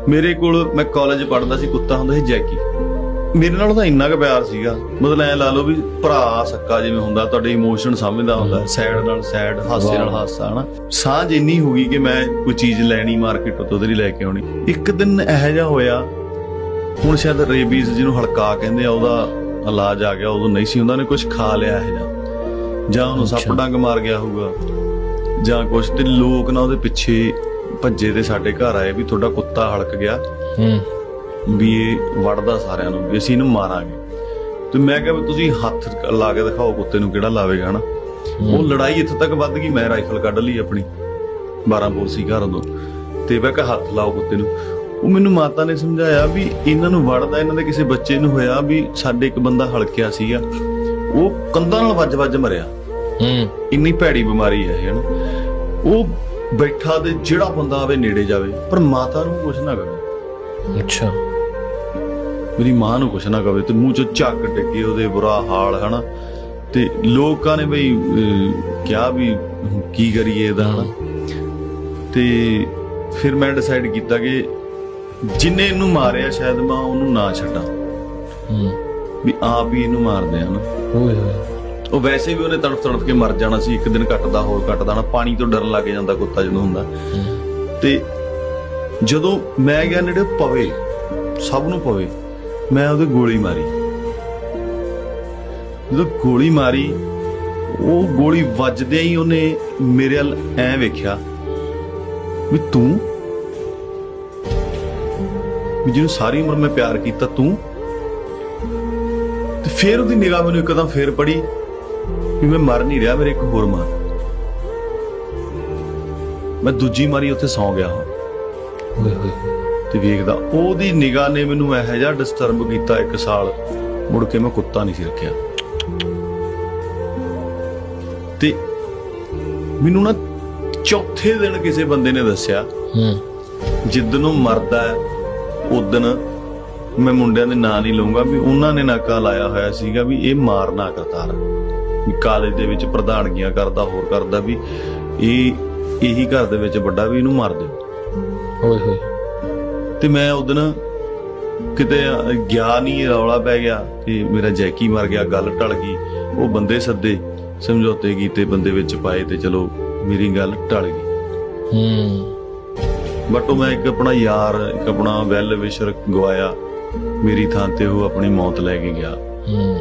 ਮੇਰੇ ਕੋਲ ਮੈਂ ਕਾਲਜ ਪੜ੍ਹਦਾ ਸੀ ਕੁੱਤਾ ਹੁੰਦਾ ਸੀ ਜੈਕੀ। ਮੇਰੇ ਨਾਲ ਉਹਦਾ ਇੰਨਾ ਕੁ ਪਿਆਰ ਸੀਗਾ। ਮਤਲਬ ਐ ਲਾ ਲਓ ਵੀ ਭਰਾ ਸੱਕਾ ਜਿਵੇਂ ਹੁੰਦਾ ਤੁਹਾਡੇ ਇਮੋਸ਼ਨ ਸਮਝਦਾ ਹੁੰਦਾ ਸੈਡ ਨਾਲ ਸੈਡ ਹਾਸੇ ਨਾਲ ਹਾਸਾ ਹਨਾ? ਸਾਂਝ ਇੰਨੀ ਹੋ ਗਈ ਕਿ ਮੈਂ ਕੋਈ ਚੀਜ਼ ਲੈਣੀ ਮਾਰਕੀਟ ਤੋਂ ਉਹਦੇ ਲਈ ਲੈ ਕੇ ਆਉਣੀ। ਇੱਕ ਦਿਨ ਇਹੋ ਜਿਹਾ ਹੋਇਆ ਹੁਣ ਸ਼ਾਇਦ ਰੇਬੀਜ਼ ਜਿਹਨੂੰ ਹਲਕਾ ਕਹਿੰਦੇ ਆ ਉਹਦਾ ਇਲਾਜ ਆ ਗਿਆ ਉਦੋਂ ਨਹੀਂ ਸੀ ਹੁੰਦਾ ਨੇ ਕੁਝ ਖਾ ਲਿਆ ਇਹ ਜਿਹਾ। ਜਾਂ ਉਹਨੂੰ ਸੱਪ। ਡੰਗ ਮਾਰ ਗਿਆ ਹੋਊਗਾ ਜਾਂ ਕੁਝ ਤੇ ਲੋਕ ਨਾ ਉਹਦੇ ਪਿੱਛੇ ਭੱਜੇ ਤੇ ਸਾਡੇ ਘਰ ਆਏ ਵੀ ਤੁਹਾਡਾ ਕੁੱਤਾ ਹਲਕ ਗਿਆ। ਹੂੰ। ਵੀ ਇਹ ਵੜਦਾ ਸਾਰਿਆਂ ਨੂੰ ਵੀ ਅਸੀਂ ਇਹਨੂੰ ਮਾਰਾਂਗੇ। ਤੇ ਮੈਂ ਕਿਹਾ ਵੀ ਤੁਸੀਂ ਹੱਥ ਲਾ ਕੇ ਦਿਖਾਓ ਕੁੱਤੇ ਨੂੰ ਕਿਹੜਾ ਲਾਵੇਗਾ ਹਨਾ? ਉਹ ਲੜਾਈ ਇੱਥੇ ਤੱਕ ਵੱਧ ਗਈ ਮੈਂ ਰਾਈਫਲ ਕੱਢ ਲਈ ਆਪਣੀ 12 ਬੋਰ ਸੀ ਘਰ ਤੋਂ। ਤੇ ਮੈਂ ਕਿਹਾ ਹੱਥ ਲਾਓ ਕੁੱਤੇ ਨੂੰ। ਉਹ ਮੈਨੂੰ ਮਾਤਾ ਨੇ ਸਮਝਾਇਆ ਵੀ ਇਹਨਾਂ ਨੂੰ ਵੜਦਾ ਇਹਨਾਂ ਦੇ ਕਿਸੇ ਬੱਚੇ ਨੂੰ ਹੋਇਆ ਵੀ ਸਾਡੇ ਇੱਕ ਬੰਦਾ ਹਲਕਿਆ ਸੀਗਾ। ਉਹ ਕੰਧਾਂ ਨਾਲ ਵੱਜ-ਵੱਜ ਮਰਿਆ। ਹੂੰ। ਇੰਨੀ ਭੈੜੀ ਬਿਮਾਰੀ ਹੈ ਇਹ ਹਨਾ? ਉਹ ਬੈਠਾ ਤੇ ਜਿਹੜਾ ਬੰਦਾ ਆਵੇ ਨੇੜੇ ਜਾਵੇ ਪਰ ਮਾਤਾ ਨੂੰ ਕੁਛ ਨਾ ਕਵੇ। ਅੱਛਾ। ਮੇਰੀ ਮਾਂ ਨੂੰ ਕੁਛ ਨਾ ਕਵੇ ਤੇ ਮੂੰਹ ਚੋਂ ਝੱਗ ਡਿੱਗੇ ਉਹਦੇ ਬੁਰਾ ਹਾਲ ਹਨਾ? ਤੇ ਲੋਕਾਂ ਨੇ ਬਈ ਕਿਹਾ ਵੀ ਕੀ ਕਰੀਏ ਇਹਦਾ ਹਨਾ? ਤੇ ਫਿਰ ਮੈਂ ਡਿਸਾਈਡ ਕੀਤਾ ਕਿ ਜਿੰਨੇ ਇਹਨੂੰ ਮਾਰਿਆ ਸ਼ਾਇਦ ਮੈਂ ਉਹਨੂੰ ਨਾ ਛੱਡਾਂ। ਹੂੰ ਵੀ ਆਪ ਹੀ ਇਹਨੂੰ ਮਾਰਦੇ ਆ ਨਾ ਓਏ ਹੋਏ। ਉਹ ਵੈਸੇ ਵੀ ਉਹਨੇ ਤੜਫ ਤੜਫ ਕੇ ਮਰ ਜਾਣਾ ਸੀ, ਇੱਕ ਦਿਨ ਕੱਟਦਾ ਹੋਰ ਕੱਟਦਾ ਨਾ, ਪਾਣੀ ਤੋਂ ਡਰਨ ਲੱਗ ਜਾਂਦਾ ਕੁੱਤਾ ਜਦੋਂ ਹੁੰਦਾ। ਤੇ ਜਦੋਂ ਮੈਂ ਗਿਆ ਨੇੜੇ ਪਵੇ, ਸਭ ਨੂੰ ਪਵੇ, ਮੈਂ ਉਹਦੇ ਗੋਲੀ ਮਾਰੀ। ਜਦੋਂ ਗੋਲੀ ਮਾਰੀ, ਉਹ ਗੋਲੀ ਵੱਜਦਿਆਂ ਹੀ ਉਹਨੇ ਮੇਰੇ ਵੱਲ ਐ ਵੇਖਿਆ ਵੀ ਤੂੰ, ਵੀ ਜਿਹਨੂੰ ਸਾਰੀ ਉਮਰ ਮੈਂ ਪਿਆਰ ਕੀਤਾ, ਤੂੰ। ਤੇ ਫੇਰ ਉਹਦੀ ਨਿਗਾਹ ਮੈਨੂੰ ਇੱਕਦਮ ਫੇਰ ਪੜੀ। ਵੀ ਮੈਂ ਮਰ ਨਹੀਂ ਰਿਹਾ ਮੇਰੇ ਇੱਕ ਹੋਰ ਮਾਰ ਮੈਂ ਦੂਜੀ ਮਾਰੀ ਉੱਥੇ ਸੌਂ ਗਿਆ ਹਾਂ। ਓਏ ਹੋਏ ਤੇ ਵੇਖਦਾ ਉਹਦੀ ਨਿਗਾਹ ਨੇ ਮੈਨੂੰ ਇਹੋ ਜਿਹਾ ਡਿਸਟਰਬ ਕੀਤਾ ਇੱਕ ਸਾਲ। ਮੁੜ ਕੇ ਮੈਂ ਕੁੱਤਾ ਨਹੀਂ ਸੀ ਰੱਖਿਆ। ਤੇ ਮੈਨੂੰ ਨਾ ਚੌਥੇ ਦਿਨ ਕਿਸੇ ਬੰਦੇ ਨੇ ਦੱਸਿਆ ਹੂੰ। ਜਿੱਦਨ ਉਹ ਮਰਦਾ ਹੈ ਉਦਨ ਮੈਂ ਮੁੰਡਿਆਂ ਦੇ ਨਾਂ ਨਹੀਂ ਲਵਾਂਗਾ ਵੀ ਉਹਨਾਂ ਨੇ ਨਾਕਾ ਲਾਇਆ ਹੋਇਆ ਸੀਗਾ ਵੀ ਇਹ ਮਾਰਨਾ ਕਰਤਾਰ। ਕਾਲਜ ਦੇ ਵਿੱਚ ਪ੍ਰਧਾਨਗੀਆਂ ਕਰਦਾ ਹੋਰ ਕਰਦਾ ਵੀ ਇਹ ਇਹੀ ਘਰ ਦੇ ਵਿੱਚ ਵੱਡਾ ਵੀ ਇਹਨੂੰ ਮਾਰ ਦਿਓ। ਓਏ ਹੋਏ। ਤੇ ਮੈਂ ਉਦਨ ਕਿਤੇ ਗਿਆ ਨਹੀਂ ਰੌਲਾ ਪੈ ਗਿਆ ਤੇ ਮੇਰਾ ਜੈਕੀ ਮਰ ਗਿਆ ਗੱਲ ਟਲ ਗਈ। ਉਹ ਬੰਦੇ ਸੱਦੇ ਸਮਝੌਤੇ ਕੀਤੇ ਬੰਦੇ ਵਿੱਚ ਪਾਏ ਤੇ ਚਲੋ ਮੇਰੀ ਗੱਲ ਟਲ ਗਈ। ਹੂੰ। ਬਟ ਉਹ ਮੈਂ ਇੱਕ ਆਪਣਾ ਯਾਰ ਇੱਕ ਆਪਣਾ ਵੈਲ ਵਿਸ਼ਰ ਗਵਾਇਆ। ਮੇਰੀ ਥਾਂ ਤੇ ਉਹ ਆਪਣੀ ਮੌਤ ਲੈ ਕੇ ਗਿਆ। ਹੂੰ।